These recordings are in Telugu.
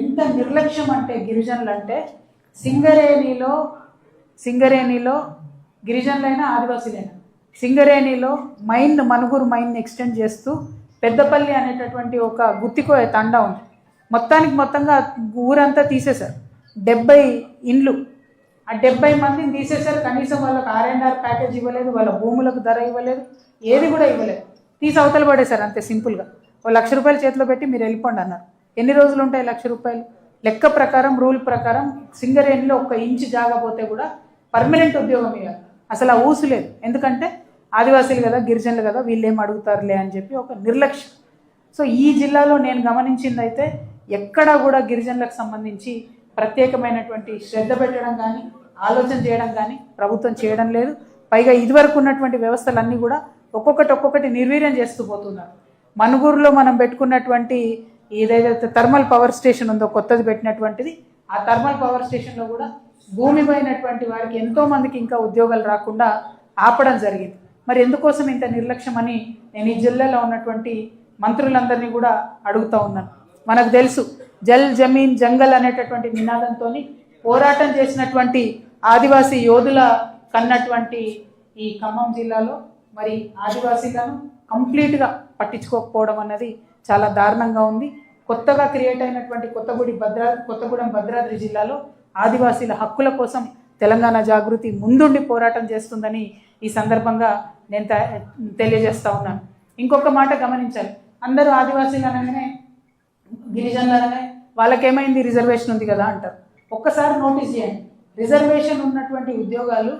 ఎంత నిర్లక్ష్యం అంటే గిరిజనులు అంటే సింగరేణిలో సింగరేణిలో గిరిజనులైనా ఆదివాసీలైనా. సింగరేణిలో మైన్ మనుగురు మైన్ ఎక్స్టెండ్ చేస్తూ పెద్దపల్లి అనేటటువంటి ఒక గుత్తికో తండా ఉంది. మొత్తానికి మొత్తంగా ఊరంతా తీసేశారు. డెబ్బై ఇండ్లు. ఆ డెబ్బై మందిని తీసేశారు. కనీసం వాళ్ళకి ఆర్ఎన్ఆర్ ప్యాకేజ్ ఇవ్వలేదు వాళ్ళ భూములకు ధర ఇవ్వలేదు ఏది కూడా ఇవ్వలేదు. తీసి అవతల పడేశారు అంతే సింపుల్గా. ఓ లక్ష రూపాయలు చేతిలో పెట్టి మీరు వెళ్ళిపోండి అన్నారు. ఎన్ని రోజులు ఉంటాయి లక్ష రూపాయలు? లెక్క ప్రకారం రూల్ ప్రకారం సింగరేణిలో ఒక ఇంచు జాగపోతే కూడా పర్మనెంట్ ఉద్యోగం ఇవ్వాలి అసలు ఆ ఊసు లేదు. ఎందుకంటే ఆదివాసీలు కదా గిరిజనులు కదా వీళ్ళేం అడుగుతారులే అని చెప్పి ఒక నిర్లక్ష్యం. సో ఈ జిల్లాలో నేను గమనించింది అయితే ఎక్కడా కూడా గిరిజనులకు సంబంధించి ప్రత్యేకమైనటువంటి శ్రద్ధ పెట్టడం కానీ ఆలోచన చేయడం కానీ ప్రభుత్వం చేయడం లేదు. పైగా ఇదివరకు ఉన్నటువంటి వ్యవస్థలన్నీ కూడా ఒక్కొక్కటి ఒక్కొక్కటి నిర్వీర్యం చేస్తూ పోతున్నారు. మనుగూరులో మనం పెట్టుకున్నటువంటి ఏదైతే థర్మల్ పవర్ స్టేషన్ ఉందో కొత్తది పెట్టినటువంటిది ఆ థర్మల్ పవర్ స్టేషన్లో కూడా భూమి పోయినటువంటి వారికి ఎంతో మందికి ఇంకా ఉద్యోగాలు రాకుండా ఆపడం జరిగింది. మరి ఎందుకోసం ఇంత నిర్లక్ష్యం అని నేను ఈ జిల్లాలో ఉన్నటువంటి మంత్రులందరినీ కూడా అడుగుతా ఉన్నాను. మనకు తెలుసు జల్ జమీన్ జంగల్ అనేటటువంటి నినాదంతో పోరాటం చేసినటువంటి ఆదివాసీ యోధుల కన్నటువంటి ఈ ఖమ్మం జిల్లాలో మరి ఆదివాసీలను కంప్లీట్గా పట్టించుకోకపోవడం అన్నది చాలా దారుణంగా ఉంది. కొత్తగా క్రియేట్ అయినటువంటి కొత్తగూడి భద్రా కొత్తగూడెం భద్రాద్రి జిల్లాలో ఆదివాసీల హక్కుల కోసం తెలంగాణ జాగృతి ముందుండి పోరాటం చేస్తుందని ఈ సందర్భంగా నేను తె- తెలియజేస్తా ఉన్నాను. ఇంకొక మాట గమనించాలి. అందరూ ఆదివాసీలు అనగానే గిరిజనులు వాళ్ళకేమైంది? రిజర్వేషన్ ఉంది కదా అంటారు. ఒక్కసారి నోటీస్ చేయండి. రిజర్వేషన్ ఉన్నటువంటి ఉద్యోగాలు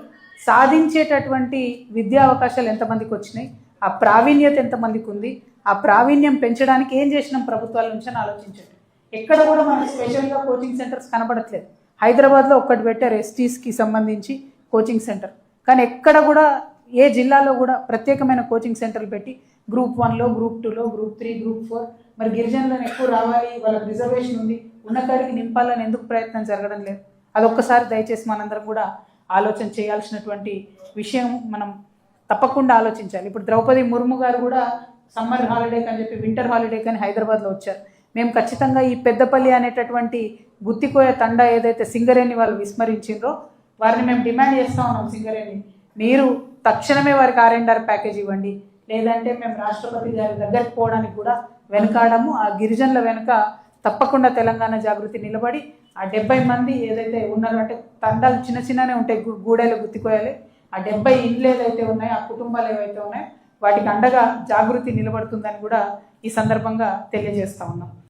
సాధించేటటువంటి విద్యా అవకాశాలు ఎంతమందికి వచ్చినాయి? ఆ ప్రావీణ్యత ఎంతమందికి ఉంది ఆ ప్రావీణ్యం పెంచడానికి ఏం చేసినాం ప్రభుత్వాల నుంచి అని ఆలోచించండి. ఎక్కడ కూడా మనకి స్పెషల్గా కోచింగ్ సెంటర్స్ కనబడట్లేదు. హైదరాబాద్లో ఒక్కటి పెట్టారు ఎస్టీస్కి సంబంధించి కోచింగ్ సెంటర్. కానీ ఎక్కడ కూడా ఏ జిల్లాలో కూడా ప్రత్యేకమైన కోచింగ్ సెంటర్లు పెట్టి గ్రూప్ వన్లో గ్రూప్ టూలో గ్రూప్ త్రీ గ్రూప్ ఫోర్ మరి గిరిజనులను ఎక్కువ రావాలి వాళ్ళకి రిజర్వేషన్ ఉంది ఉన్నకాడికి నింపాలని ఎందుకు ప్రయత్నం జరగడం లేదు? అదొక్కసారి దయచేసి మనందరం కూడా ఆలోచన చేయాల్సినటువంటి విషయం మనం తప్పకుండా ఆలోచించాలి. ఇప్పుడు ద్రౌపది ముర్ము గారు కూడా సమ్మర్ హాలిడే అని చెప్పి వింటర్ హాలిడే కానీ హైదరాబాద్లో వచ్చారు. మేము ఖచ్చితంగా ఈ పెద్దపల్లి అనేటటువంటి గుత్తికోయ తండా ఏదైతే సింగరేణి వాళ్ళు విస్మరించిండ్రో వారిని మేము డిమాండ్ చేస్తూ ఉన్నాం సింగరేణి మీరు తక్షణమే వారికి ఆర్ఎండ్ఆర్ ప్యాకేజ్ ఇవ్వండి. లేదంటే మేము రాష్ట్రపతి గారి దగ్గరికి పోవడానికి కూడా వెనకాడము. ఆ గిరిజనుల వెనుక తప్పకుండా తెలంగాణ జాగృతి నిలబడి ఆ డెబ్బై మంది ఏదైతే ఉన్నారో అంటే తండాలు చిన్న చిన్ననే ఉంటాయి గూడెలు గుత్తికోయాలి. ఆ డెబ్బై ఇండ్లు ఏదైతే ఉన్నాయో ఆ కుటుంబాలు ఏవైతే ఉన్నాయో వాటికి అండగా జాగృతి నిలబడుతుందని కూడా ఈ సందర్భంగా తెలియజేస్తా ఉన్నాం.